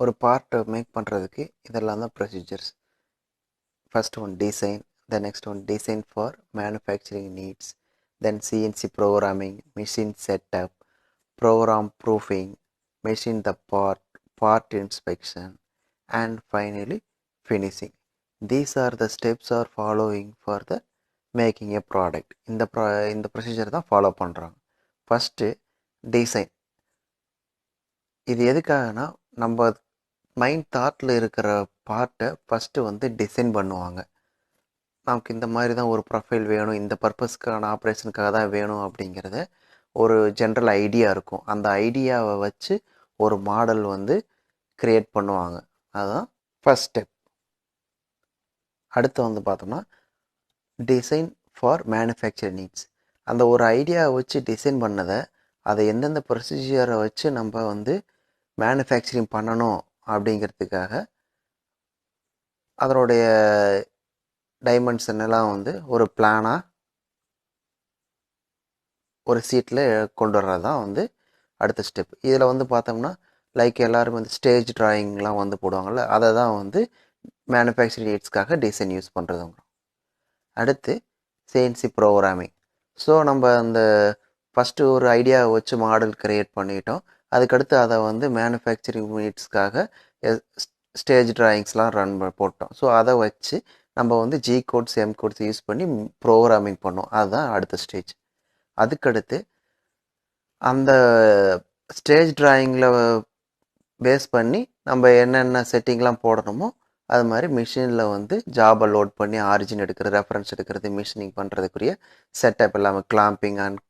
ஒரு பார்ட்டை மேக் பண்ணுறதுக்கு இதெல்லாம் தான் procedures first one design the next one design for manufacturing needs then CNC programming machine setup program proofing machine the part part inspection and finally finishing these are the steps are following for the making a product இந்த ப்ரா இந்த procedure தான் follow பண்ணுறாங்க first design இது எதுக்காகனா நம்ம mind தாட்டில் இருக்கிற பார்ட்டை ஃபஸ்ட்டு வந்து டிசைன் பண்ணுவாங்க. நமக்கு இந்த மாதிரி தான் ஒரு ப்ரொஃபைல் வேணும் இந்த பர்பஸ்க்கான ஆப்ரேஷனுக்காக தான் வேணும் அப்படிங்கிறத ஒரு ஜென்ரல் ஐடியா இருக்கும். அந்த ஐடியாவை வச்சு ஒரு மாடல் வந்து க்ரியேட் பண்ணுவாங்க. அதுதான் ஃபஸ்ட் ஸ்டெப் அடுத்து வந்து பார்த்தோம்னா டிசைன் ஃபார் மேனுஃபேக்சர் நீட்ஸ் அந்த ஒரு ஐடியாவை வச்சு டிசைன் பண்ணதை அதை எந்தெந்த ப்ரொசீஜரை வச்சு நம்ம வந்து மேனுஃபேக்சரிங் பண்ணணும் அப்படிங்கிறதுக்காக அதனுடைய டைமென்ஷன் எல்லாம் வந்து ஒரு பிளானாக ஒரு சீட்டில் கொண்டு வர்றது தான் வந்து அடுத்த ஸ்டெப் இதில் வந்து பார்த்தோம்னா லைக் எல்லோரும் வந்து ஸ்டேஜ் ட்ராயிங்லாம் வந்து போடுவாங்கள்ல அதை தான் வந்து மேனுஃபேக்சரிங் நீட்ஸ்க்காக டிசைன் யூஸ் பண்ணுறதுங்க அடுத்து சிஎன்சி ப்ரோக்ராமிங் ஸோ நம்ம அந்த ஃபஸ்ட்டு ஒரு ஐடியாவை வச்சு மாடல் க்ரியேட் பண்ணிட்டோம். அதுக்கடுத்து அதை வந்து மேனுஃபேக்சரிங் யூனிட்ஸ்க்காக ஸ்டேஜ் ட்ராயிங்ஸ்லாம் ரன் போட்டோம். ஸோ அதை வச்சு நம்ம வந்து G codes M codes use பண்ணி ப்ரோக்ராமிங் பண்ணோம். அதுதான் அடுத்த ஸ்டேஜ் அதுக்கடுத்து அந்த ஸ்டேஜ் ட்ராயிங்கில் பேஸ் பண்ணி நம்ம என்னென்ன செட்டிங்லாம் போடணுமோ அது மாதிரி மிஷினில் வந்து ஜாபை லோட் பண்ணி ஆரிஜின் எடுக்கிறது ரெஃபரன்ஸ் எடுக்கிறது மிஷினிங் பண்ணுறதுக்குரிய செட்டப் எல்லாமே கிளாம்பிங் அண்ட்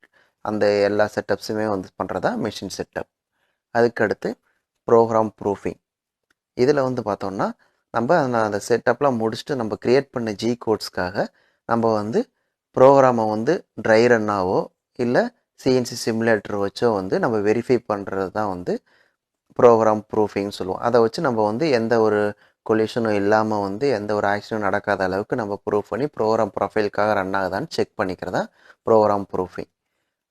அந்த எல்லா செட்டப்ஸுமே வந்து பண்ணுறதா மிஷின் செட்டப் அதுக்கடுத்து ப்ரோக்ராம் ப்ரூஃபிங் இதில் வந்து பார்த்தோம்னா நம்ம அந்த அந்த செட்டப்லாம் முடிச்சுட்டு நம்ம க்ரியேட் பண்ண ஜி கோட்ஸ்க்காக நம்ம வந்து ப்ரோக்ராமை வந்து ட்ரை ரன்னாவோ இல்லை சிஎன்சி சிமுலேட்டர் வச்சோ வந்து நம்ம வெரிஃபை பண்ணுறது தான் வந்து ப்ரோக்ராம் ப்ரூஃபிங்னு சொல்லுவோம். அதை வச்சு நம்ம வந்து எந்த ஒரு கொலிஷனும் இல்லாமல் வந்து எந்த ஒரு ஆக்சிடென்ட் நடக்காத அளவுக்கு நம்ம ப்ரூஃப் பண்ணி ப்ரோக்ராம் ப்ரொஃபைலுக்காக ரன் ஆகுதான்னு செக் பண்ணிக்கிறதா ப்ரோக்ராம் ப்ரூஃபிங்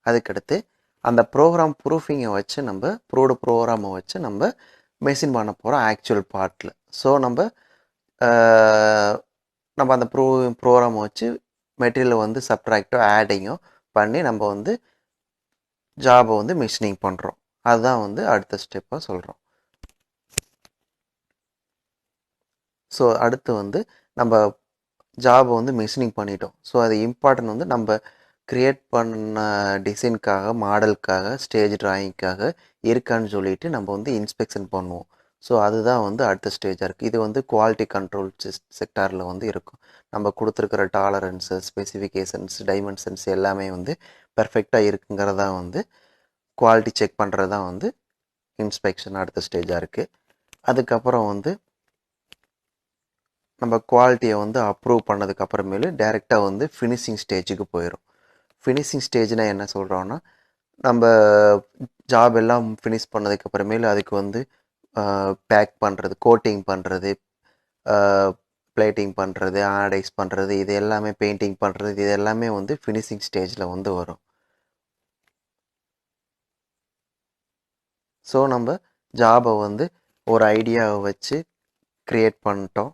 அதுக்கடுத்து அந்த ப்ரோக்ராம் ப்ரூஃபிங்கை வச்சு நம்ம ப்ரூவ்டு ப்ரோக்ராமை வச்சு நம்ம மெஷின் பண்ண போகிறோம் ஆக்சுவல் பார்ட்டில் ஸோ நம்ம நம்ம அந்த ப்ரூ ப்ரோக்ராமை வச்சு மெட்டீரியலை வந்து சப்ட்ராக்டோ ஆடிங்கோ பண்ணி நம்ம வந்து ஜாபை வந்து மிஷினிங் பண்ணுறோம் அதுதான் வந்து அடுத்த ஸ்டெப்பாக சொல்கிறோம் ஸோ அடுத்து வந்து நம்ம ஜாபை வந்து மிஷினிங் பண்ணிட்டோம். ஸோ அது இம்பார்ட்டன்ட் வந்து நம்ம க்ரியேட் பண்ண டிசைனுக்காக மாடலுக்காக ஸ்டேஜ் ட்ராயிங்க்காக இருக்கான்னு சொல்லிட்டு நம்ம வந்து இன்ஸ்பெக்ஷன் பண்ணுவோம். ஸோ அதுதான் வந்து அடுத்த ஸ்டேஜாக இருக்குது இது வந்து குவாலிட்டி கண்ட்ரோல் செக்டாரில் வந்து இருக்கும். நம்ம கொடுத்துருக்கிற டாலரன்ஸு ஸ்பெசிஃபிகேஷன்ஸ் டைமென்ஷன்ஸ் எல்லாமே வந்து பெர்ஃபெக்டாக இருக்குங்கிறதா வந்து குவாலிட்டி செக் பண்ணுறது தான் வந்து இன்ஸ்பெக்ஷன் அடுத்த ஸ்டேஜாக இருக்குது அதுக்கப்புறம் வந்து நம்ம குவாலிட்டியை வந்து அப்ரூவ் பண்ணதுக்கு அப்புறமேலு டேரெக்டாக வந்து ஃபினிஷிங் ஸ்டேஜுக்கு போயிடும் ஃபினிஷிங் ஸ்டேஜ்னால் என்ன சொல்கிறோன்னா நம்ம ஜாப் எல்லாம் ஃபினிஷ் பண்ணதுக்கு அப்புறமேலு அதுக்கு வந்து பேக் பண்ணுறது கோட்டிங் பண்ணுறது பிளேட்டிங் பண்ணுறது ஆனடைஸ் பண்ணுறது இது எல்லாமே பெயிண்டிங் பண்ணுறது இது எல்லாமே வந்து ஃபினிஷிங் ஸ்டேஜில் வந்து வரும். ஸோ நம்ம ஜாபை வந்து ஒரு ஐடியாவை வச்சு க்ரியேட் பண்ணிட்டோம்.